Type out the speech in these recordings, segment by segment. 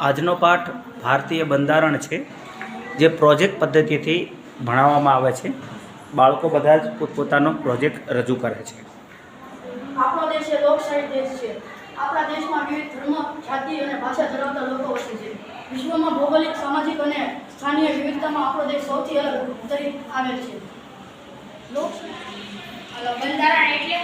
આજનો પાઠ ભારતીય બંધારણ છે, જે પ્રોજેક્ટ પદ્ધતિથી ભણાવવામાં આવે છે. બાળકો બધા જ પોતપોતાનો પ્રોજેક્ટ રજૂ કરે છે. આપણો દેશમાં વિવિધ ધર્મ, જાતિ અને ભાષા ધરાવતા લોકો વસે છે. વિશ્વમાં ભૌગોલિક, સામાજિક અને સ્થાનીય વિવિધતામાં આપણો દેશ સૌથી અલગ તરીકે આવેલ છે. બંધારણ એટલે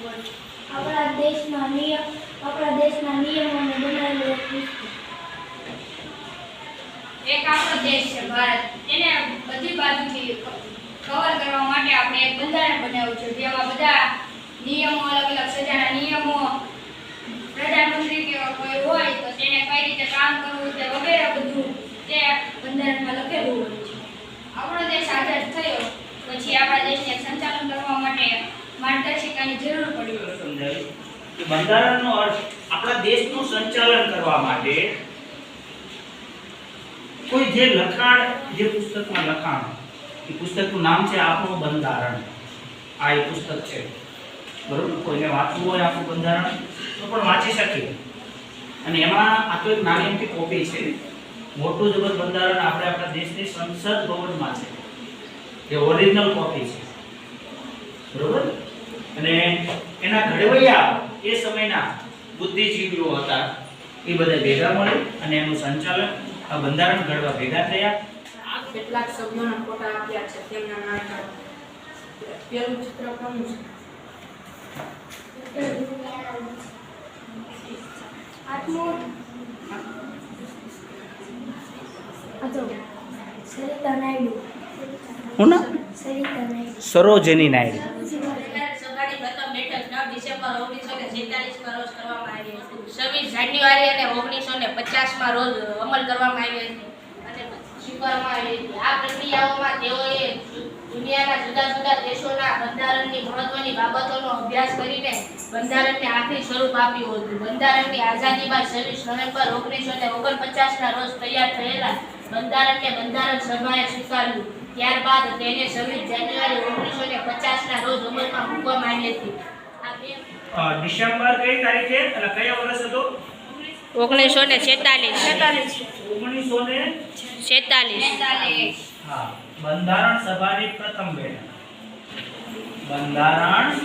આપણા દેશના નિયમ આપણા દેશના નિયમોને બનાવેલું એક આપણો દેશ છે, ભારત. એને બધી બાજુથી કવર કરવા માટે આપણે એક બંધારણ બનાવ્યું છે જેમાં બધા નિયમો, અલગ અલગ સજાના નિયમો, પ્રધાનમંત્રી કે કોઈ હોય તો તેને કઈ રીતે કામ કરવું તે વગેરે બધું તે બંધારણમાં લખેલું હોય છે. આપણો દેશ આઝાદ થયો, પછી આપણા દેશને સંચાલન કરવા માટે માર્ગદર્શિકાની જરૂર પડી સમજાયું? કે બંધારણનો અર્થ આપણા દેશનું સંચાલન કરવા માટે કોઈ જે લખાણ, જે પુસ્તકમાં લખાણ, એ પુસ્તકનું નામ છે આપણું બંધારણ. આ એ પુસ્તક છે. બરોબર? કોઈને વાંચવું હોય આપણું બંધારણ, તો પણ વાંચી શકીએ. અને એમાં આ તો એક નાની મોટી કોપી છે. મોટું જબર બંધારણ આપણે આપણા દેશની સંસદ ભવનમાં છે. જે ઓરિજિનલ કોપી છે. બરોબર? અને એના ઘડવૈયા એ સમયના બુદ્ધિજીવીઓ હતા. એ બધા ભેગા મળી અને એનું સંચાલન આ બંધારણ ઘડવા ભેગા થયા. કેટલાક સભ્યોના ફોટા આપ્યા છે. તેમના નામ પેલું ચિત્ર કોનું છે? સરિતા નાયડુ. સરિતા નાયડુ. સરોજની નાયડુ સભાની પ્રથમ બેઠક નવ ડિસેમ્બર ઓગણીસો ને છેતાલીસમાં રોજ કરવામાં આવી હતી છવ્વીસ જાન્યુઆરી અને ઓગણીસો ને પચાસમાં રોજ અમલ કરવામાં આવી હતી અને સ્વીકારવામાં આવી હતી. આ પ્રક્રિયાઓમાં તેઓએ દુનિયાના જુદા જુદા દેશોના બંધારણની મહત્વની બાબતોનો અભ્યાસ કરીને બંધારણને આખરી સ્વરૂપ આપ્યું હતું. બંધારણની આઝાદી બાદ છવ્વીસ નવેમ્બર ઓગણીસો ને ઓગણપચાસના રોજ તૈયાર થયેલા બંધારણને બંધારણ સભાએ સ્વીકાર્યું. ત્યારબાદ તેને છવ્વીસ જાન્યુઆરી ઓગણીસો ને પચાસના રોજ અમલમાં મૂકવામાં આવી હતી. ડિસેમ્બર કઈ તારીખે અને કયા વર્ષ હતો? ઓગણીસો ને છેતાલીસ. ઓગણીસો ને છેતાલીસ. હા બંધારણ સભાની પ્રથમ બેઠક. બંધારણ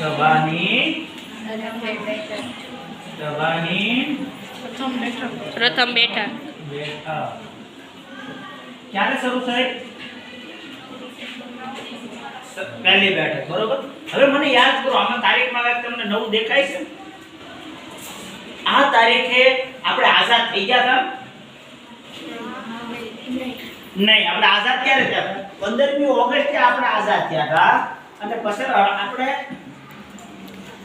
સભાની સભાની પ્રથમ બેઠક. બેઠક. ક્યારે શરૂ થઈ સ- પહેલી બેઠક બરોબર? હવે મને યાદ કરો આમાં તારીખમાં તમને નવું દેખાય છે? આ તારીખે આપણે આઝાદ થઈ ગયા હતા? નહીં, આપણે આઝાદ ક્યારે થયા પંદરમી ઓગસ્ટે આપણે આઝાદ થયા હતા. અને પછી આપણે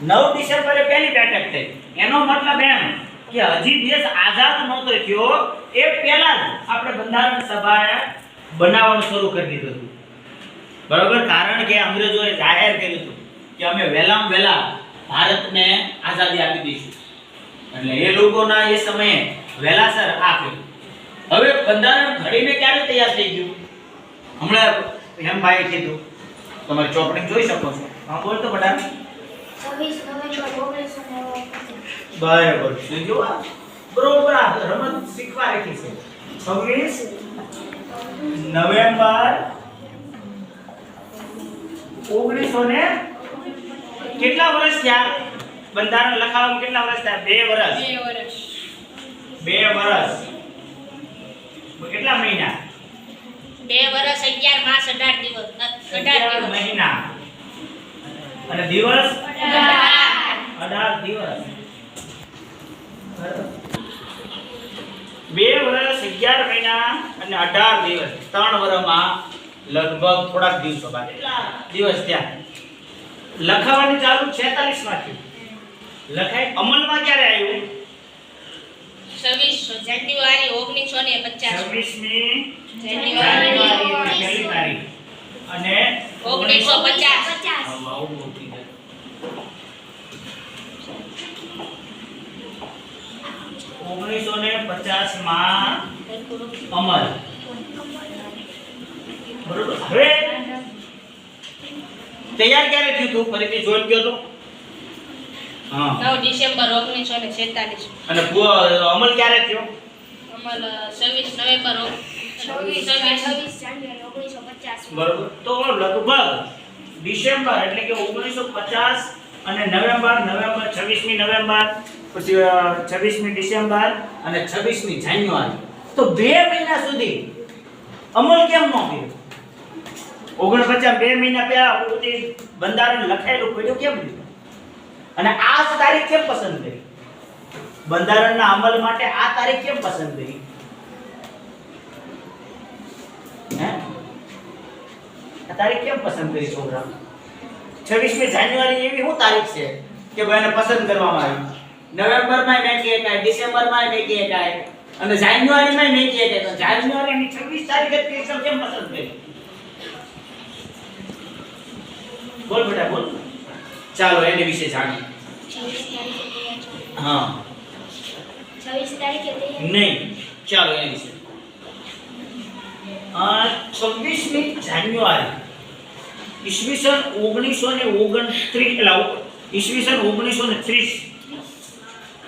નવ ડિસેમ્બરે પહેલી બેઠક થઈ. એનો મતલબ એમ કે હજી દેશ આઝાદ નહોતો થયો. એ પહેલા જ આપણે બંધારણ સભાએ બનાવવાનું શરૂ કરી દીધું હતું. બરોબર? કારણ કે અંગ્રેજોએ જાહેર કર્યું હતું કે અમે વહેલામાં વહેલા ભારતને આઝાદી આપી દઈશું. એટલે એ લોકોના એ સમયે વહેલાસર આ કર્યું હવે બંધારણ ઘડીને ક્યારે તૈયાર થઈ ગયું? હમણાં હેમભાઈએ કીધું. તમારી ચોપડી જોઈ શકો છો. હા બોલ તો બધા બરાબર. છે જો આ? બરોબર આ રમત શીખવા રાખી છે. છવ્વીસ નવેમ્બર ઓગણીસો ને કેટલા વર્ષ થયા? બંધારણ લખાવવામાં કેટલા વર્ષ થયા? બે વર્ષ બે વર્ષ બે વર્ષ કેટલા મહિના? બે વર્ષ અગિયાર માસ અઢાર દિવસ. અઢાર અગિયાર દિવસ. મહિના. અને દિવસ? અઢાર. અઢાર દિવસ. બે વર્ષ અગિયાર મહિના અને અઢાર દિવસ. ત્રણ વર્ષમાં લગભગ થોડાક દિવસો બાદ દિવસ ત્યાં લખાવાની ચાલુ 46 માં થયું લખાય અમલમાં ક્યારે આવ્યું? જાન્યુઆરી ઓગણીસો ને પચાસ. અને ઓગણીસો ઓગણીસો ને પચાસમાં અમલ તૈયાર ક્યારે થયું તું? ફરીથી જોઈ ગયો હતો નવ ડિસેમ્બર ઓગણીસો ને છેતાલીસ. અને પૂ- અમલ ક્યારે થયો? અમલ છવ્વીસ નવેમ્બર છવ્વીસ છવ્વીસ. જાન્યુઆરી ઓગણીસો પચાસ. બરોબર. તો લગભગ ડિસેમ્બર એટલે કે ઓગણીસો પચાસ અને નવેમ્બર નવેમ્બર છવ્વીસમી નવેમ્બર પછી છવ્વીસમી ડિસેમ્બર અને છવ્વીસમી જાન્યુઆરી. તો બે મહિના સુધી અમલ કેમ ન થયો? ઓગણપચાસ બે મહિના પહેલા બંધારણ લખાયેલું પડ્યું. કેમ નહીં અને આ તારીખ કેમ પસંદ કરી? બંધારણના અમલ માટે આ તારીખ કેમ પસંદ કરી? હે? આ તારીખ કેમ પસંદ કરી છોકરા? છવ્વીસમી જાન્યુઆરી એવી શું તારીખ છે કે ભાઈ એને પસંદ કરવામાં આવી? નવેમ્બરમાં મેં કહે કાંઈ ડિસેમ્બરમાં મેં કહે કાંઈ અને જાન્યુઆરીમાં મેં કહે કાંઈ તો જાન્યુઆરીની છવ્વીસ તારીખે કેમ પસંદ કરી? બોલ બેટા, બોલ. ચાલો એને વિશે જાણીએ. હા. નહીં ચાલો એને વિશે. છવ્વીસમી જાન્યુઆરી ઈસવીસન ઓગણીસો ને ઓગણત્રીસ એટલે ઈસવીસન ઓગણીસો ને ત્રીસ.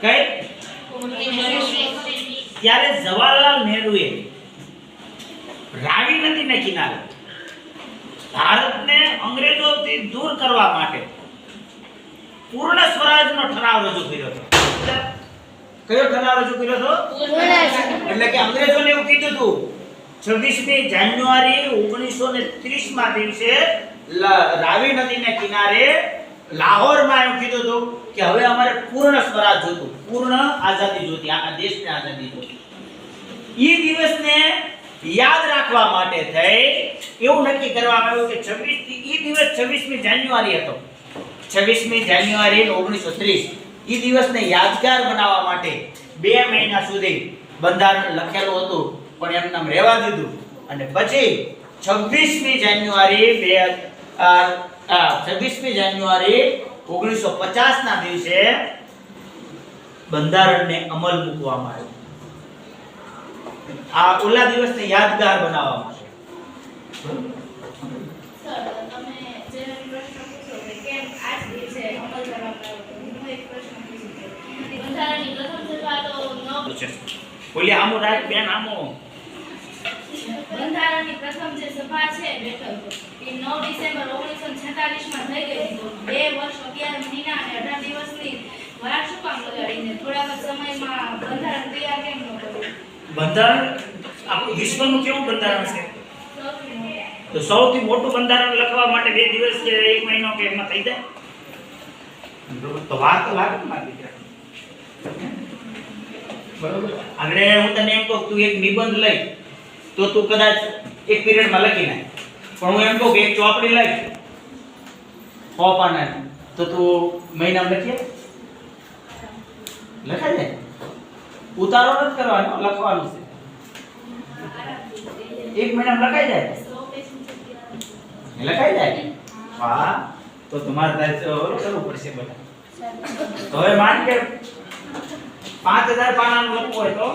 કઈ? ત્યારે જવાહરલાલ નહેરુએ રાવી નદીના કિનારે ભારતને અંગ્રેજોથી દૂર કરવા માટે પૂર્ણ સ્વરાજનો ઠરાવ રજૂ કર્યો હતો. કયો ઠરાવ રજૂ કર્યો હતો? એટલે કે અંગ્રેજોને એવું કીધું હતું છવ્વીસમી જાન્યુઆરી ઓગણીસો ને ત્રીસમાં દિવસે લ- રાવી નદીના કિનારે લાહોરમાં એવું કીધું હતું કે હવે અમારે પૂર્ણ સ્વરાજ જોતું પૂર્ણ આઝાદી જોતી આખા દેશને આઝાદી જોતી ઈ દિવસને યાદ રાખવા માટે થઈ એવું નક્કી કરવામાં આવ્યું કે છવ્વીસથી એ દિવસ 26મી જાન્યુઆરી હતો. 26મી જાન્યુઆરી ઓગણીસો ત્રીસ. એ દિવસને યાદગાર બનાવવા માટે બે મહિના સુધી બંધારણ લખેલું હતું, પણ એમ નામ રહેવા દીધું. અને પછી 26મી જાન્યુઆરી બે છવ્વીસમી 26મી જાન્યુઆરી 1950 ના દિવસે બંધારણને અમલ મૂકવામાં આવ્યો. આ ઓલા દિવસને યાદગાર બનાવવા માટે બોલી આમો રાજ બેન આમો. બંધારણની પ્રથમ જે સભા છે બેઠક એ નવ ડિસેમ્બર ઓગણીસો છેતાલીસમાં થઈ ગઈ બે વર્ષ અગિયાર મહિના અને અઢાર દિવસની વાર શું કામ લગાડીને થોડાક સમયમાં બંધારણ તૈયાર કેમ ન કર્યું? બંધારણ? આપણું વિશ્વનું કેવું બંધારણ છે? સૌથી તો સૌથી મોટું બંધારણ લખવા માટે બે દિવસ કે એક મહિનો કે એમાં થઈ જાય? તો વાત લાગે મારી દીકરા. બરોબર? આગળ હું તને એમ કહું તું એક નિબંધ લઈ. તો તું કદાચ એક પીરિયડમાં લખી નાખ. પણ હું એમ કહું કે એક ચોપડી લઈ. સો પાનાની તો તું મહિનામાં લખીએ લખાય જાય? ઉતારો નથી કરવાનો, લખવાનું છે. એક મહિનામાં લખાઈ જાય? લખાઈ જાય? વાહ. તો તમારે કરવું પડશે બધા. તો હવે માન કે પાંચ હજાર પાનાનું લખવું હોય તો?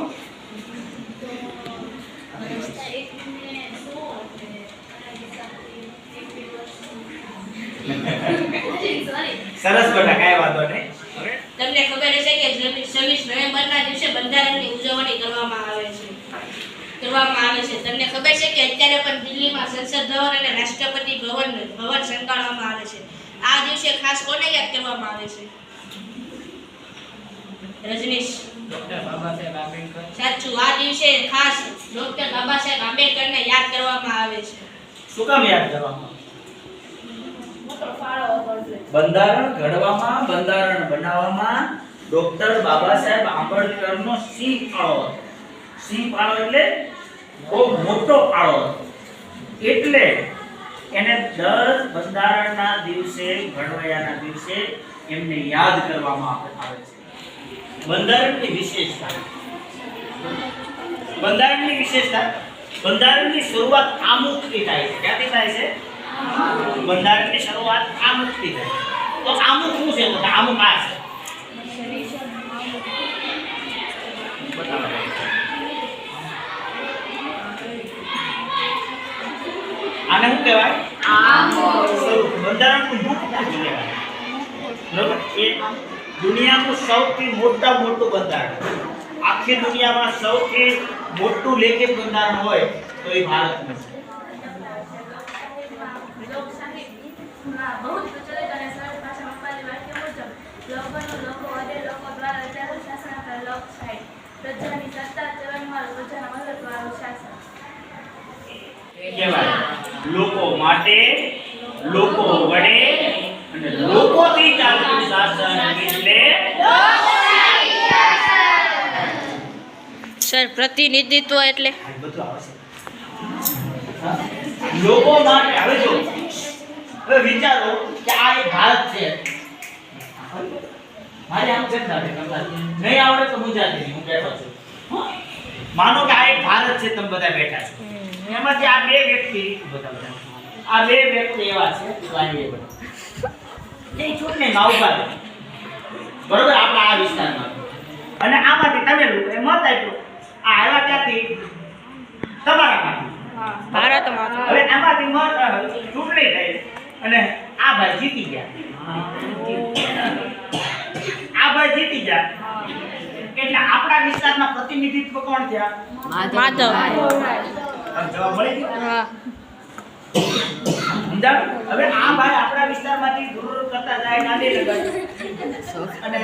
સરસ બેટા, કાંઈ વાંધો નહીં. તમને ખબર હશે કે છવ્વીસ નવેમ્બરના દિવસે બંધારણની ઉજવણી કરવામાં આવે છે. કરવામાં આવે છે. તમને ખબર છે કે અત્યારે પણ દિલ્હીમાં સંસદ ભવન અને રાષ્ટ્રપતિ ભવન ભવન સંકાળવામાં આવે છે. આ દિવસે ખાસ કોને યાદ કરવામાં આવે છે? રજનીશ. સાચું આ દિવસે ખાસ ડોક્ટર બાબા સાહેબ આંબેડકરને યાદ કરવામાં આવે છે. શું કામ યાદ કરવામાં બંધારણ ઘડવામાં બંધારણ બનાવવામાં ડોક્ટર બાબા સાહેબ આંબેડકરનો સિંહ ફાળો હતો. સિંહ ફાળો એટલે બહુ મોટો ફાળો હતો. એટલે એને દર બંધારણના દિવસે ઘડવૈયાના દિવસે એમને યાદ કરવામાં આવે છે. બંધારણની વિશેષતા. બંધારણની વિશેષતા? બંધારણની શરૂઆત આમુખથી થાય છે. ક્યાંથી થાય છે? બંધારણની શરૂઆત આમુખથી થાય તો આમુખ શું છે? તો આમુખ આ છે. દુનિયાનું સૌથી મોટા મોટું બંધારણ. આખી દુનિયામાં સૌથી મોટું લેખિત બંધારણ હોય તો એ ભારતનું છે. પ્રજાની સત્તા પ્રજાના મદદવાળું શાસન લોકો માટે લોકો વડે અને લોકોથી ચાલતું શાસન એટલે સર પ્રતિનિધિત્વ એટલે? લોકો માટે હવે જો હવે વિચારો કે આ એક ભારત છે. મારે આમ કેમ લાગે? નહીં આવડે તો ગુજરાતી હું બેઠો છું. હા? માનો કે આ એક ભારત છે તમે બધા બેઠા છો. એમાંથી આ બે વ્યક્તિ આ બે વ્યક્તિ એવા છે લાગીએ બધા. જે ચૂંટણીમાં ઊભા છે બરોબર આપણા આ વિસ્તારમાં. અને આમાંથી તમે લોકો એ મત આપ્યો. આ આવ્યા ત્યાંથી તમારામાંથી ભારતમાં. હવે આમાંથી મત ચૂંટણી થઈ અને આ ભાઈ જીતી ગયા. આ ભાઈ જીતી ગયા. એટલે આપણા વિસ્તારના પ્રતિનિધિત્વ કોણ થયા? માધવ જવાબ મળી ગયો? હા હવે આ ભાઈ આપણા વિસ્તારમાંથી ગુરુ કરતા જાય ગાંધીનગર અને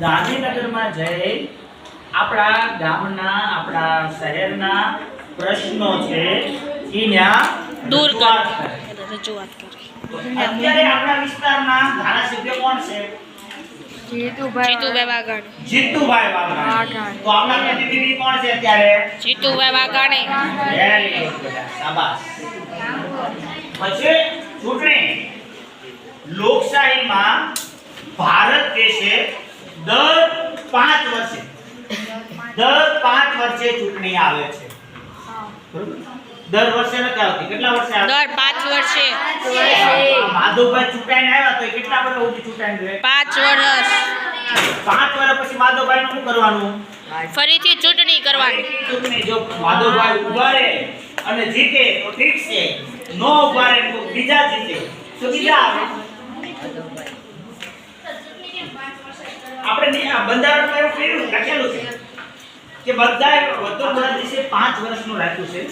ગાંધીનગરમાં જઈ આપણા ગામના આપણા શહેરના પ્રશ્નો છે એ ત્યાં દૂર. કરે. રજૂઆત કરી અત્યારે આપણા વિસ્તારના ધારાસભ્ય કોણ છે જીતુભાઈ વાઘાણી. જીતુભાઈ વાઘાણી. તો આપણા પ્રતિનિધિ કોણ છે અત્યારે? જીતુભાઈ વાઘાણી. Very good બેટા, શાબાશ. પછી ચૂંટણી. લોકશાહીમાં ભારત દેશે દર પાંચ વર્ષે. દર પાંચ વર્ષે ચૂંટણી આવે છે. બરોબર? દર વર્ષે નથી આવતી. કેટલા વર્ષે આવે? દર પાંચ વર્ષે. માધવભાઈ ચૂંટાઈને આવ્યા તો કેટલા વર્ષ સુધી ચૂંટાઈને રહે પાંચ વર્ષ. પાંચ વર્ષ પછી માધવભાઈ નું શું કરવાનું? ફરીથી ચૂંટણી કરવાની. ચૂંટણી જો માધવભાઈ ઊભા રહે અને જીતે તો ઠીક છે. નો ઊભા રહે તો બીજા જીતે. તો બીજા આવે. આપણે આ બંધારણમાં એવું કર્યું લખેલું છે કે બધાએ વધુ બધા દેશે પાંચ વર્ષનું રાખ્યું છે.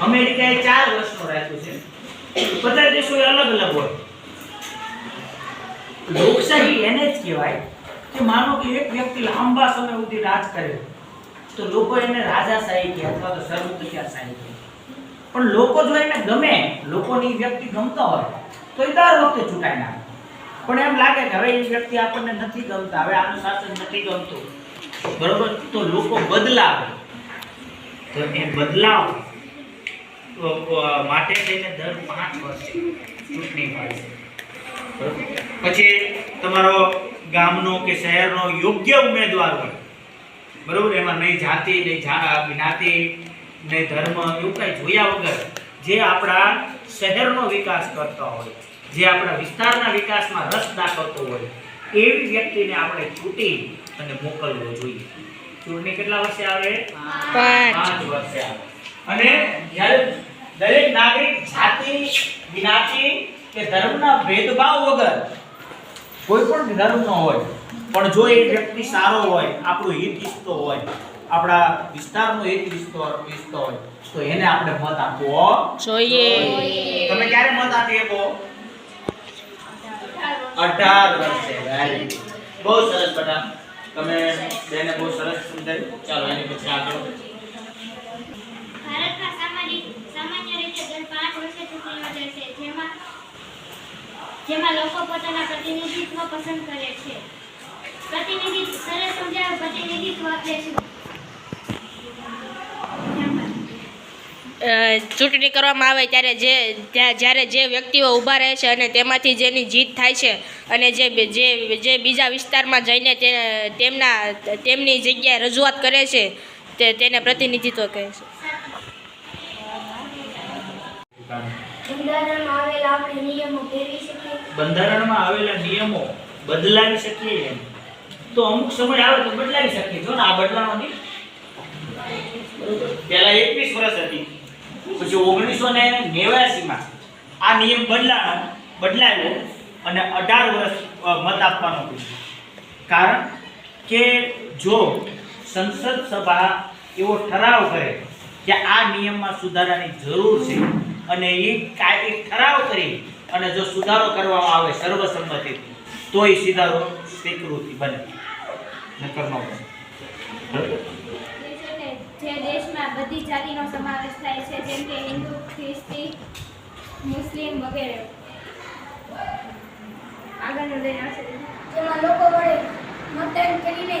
અમેરિકાએ ચાર વર્ષનો રાખ્યું છે. બધા દેશો અલગ અલગ હોય. લોકશાહી એને જ કહેવાય કે માનો કે એક વ્યક્તિ લાંબા સમય સુધી રાજ કરે તો લોકો એને રાજાશાહી કહે અથવા તો સર્વોચ્ચાશાહી કહે પણ લોકો જો એને ગમે, લોકોની વ્યક્તિ ગમતો હોય, તો એ દર વખતે ચૂંટાઈ નાખે. પણ એમ લાગે કે હવે એ વ્યક્તિ આપણને નથી ગમતા, હવે આનું શાસન નથી ગમતું. બરોબર? તો લોકો બદલાવે. તો એ બદલાવ માટે લઈને દર પાંચ વર્ષે ચૂંટણી મળે છે? પછી તમારો ગામનો કે શહેરનો યોગ્ય ઉમેદવાર હોય બરાબર એમાં નહીં જાતિ નહીં જ્ઞાતિ નહીં ધર્મ એવું કાંઈ જોયા વગર જે આપણા શહેરનો વિકાસ કરતો હોય જે આપણા વિસ્તારના વિકાસમાં રસ દાખવતો હોય એવી વ્યક્તિને આપણે ચૂંટી અને મોકલવો જોઈએ. ચૂંટણી કેટલા વર્ષે આવે? પાંચ. પાંચ વર્ષે આવે. અને જ્યારે દરેક નાગરિક જાતિ જ્ઞાતિ કે ધર્મના ભેદભાવ વગર કોઈ પણ ધર્મનો હોય પણ જો એ વ્યક્તિ સારો હોય આપણું હિત ઈચ્છતો હોય આપણા વિસ્તારનો હિત ઈચ્છતો ઈચ્છતો હોય તો એને આપણે મત આપવો. જોઈએ. તમે ક્યારે મત આપી શકો? અઢાર વર્ષે. વેરી બહુ સરસ બધા તમે બેને બહુ સરસ સમજાવ્યું. ચાલો એની પછી આગળ. ભારતના સામાજિક સામાન્ય રીતે દર પાંચ વર્ષે ચૂંટણી યોજાય છે. જેમાં જેમાં લોકો પોતાના પ્રતિનિધિત્વ પસંદ કરે છે. પ્રતિનિધિત્વ સરસ સમજાવે પ્રતિનિધિત્વ આપે છે. ચૂંટણી કરવામાં આવે ત્યારે જે જ્યારે જે વ્યક્તિઓ ઊભા રહે છે અને તેમાંથી જેની જીત થાય છે અને જે જે જે બીજા વિસ્તારમાં જઈને તે, તેમના, તેમની જગ્યાએ રજૂઆત કરે છે, તે, તેને પ્રતિનિધિત્વ કહે છે. બંધારણમાં આવેલા આપણે નિયમો ફેરવી શકીએ. બંધારણમાં આવેલા નિયમો બદલાવી શકીએ એમ. તો અમુક સમય આવે તો બદલાવી શકીએ. જો ને આ બદલાવાની પહેલા 21 વર્ષ હતી. પછી ઓગણીસો ને નેવ્યાસીમાં આ નિયમ બદલાનો બદલાયો અને અઢાર વર્ષ મત આપવાનો કારણ કે જો સંસદ સભા એવો ઠરાવ કરે કે આ નિયમમાં સુધારાની જરૂર છે અને એ કાયદે એક ઠરાવ કરી અને જો સુધારો કરવામાં આવે સર્વસંમતિથી તો એ સુધારો સ્વીકૃતિ બને. નકર ન? જે દેશમાં બધી જાતિનો સમાવેશ થાય છે જેમ કે હિન્દુ ખ્રિસ્તી મુસ્લિમ વગેરે. આગળનું લઈને આવશે? જેમાં લોકો વડે મતદાન કરીને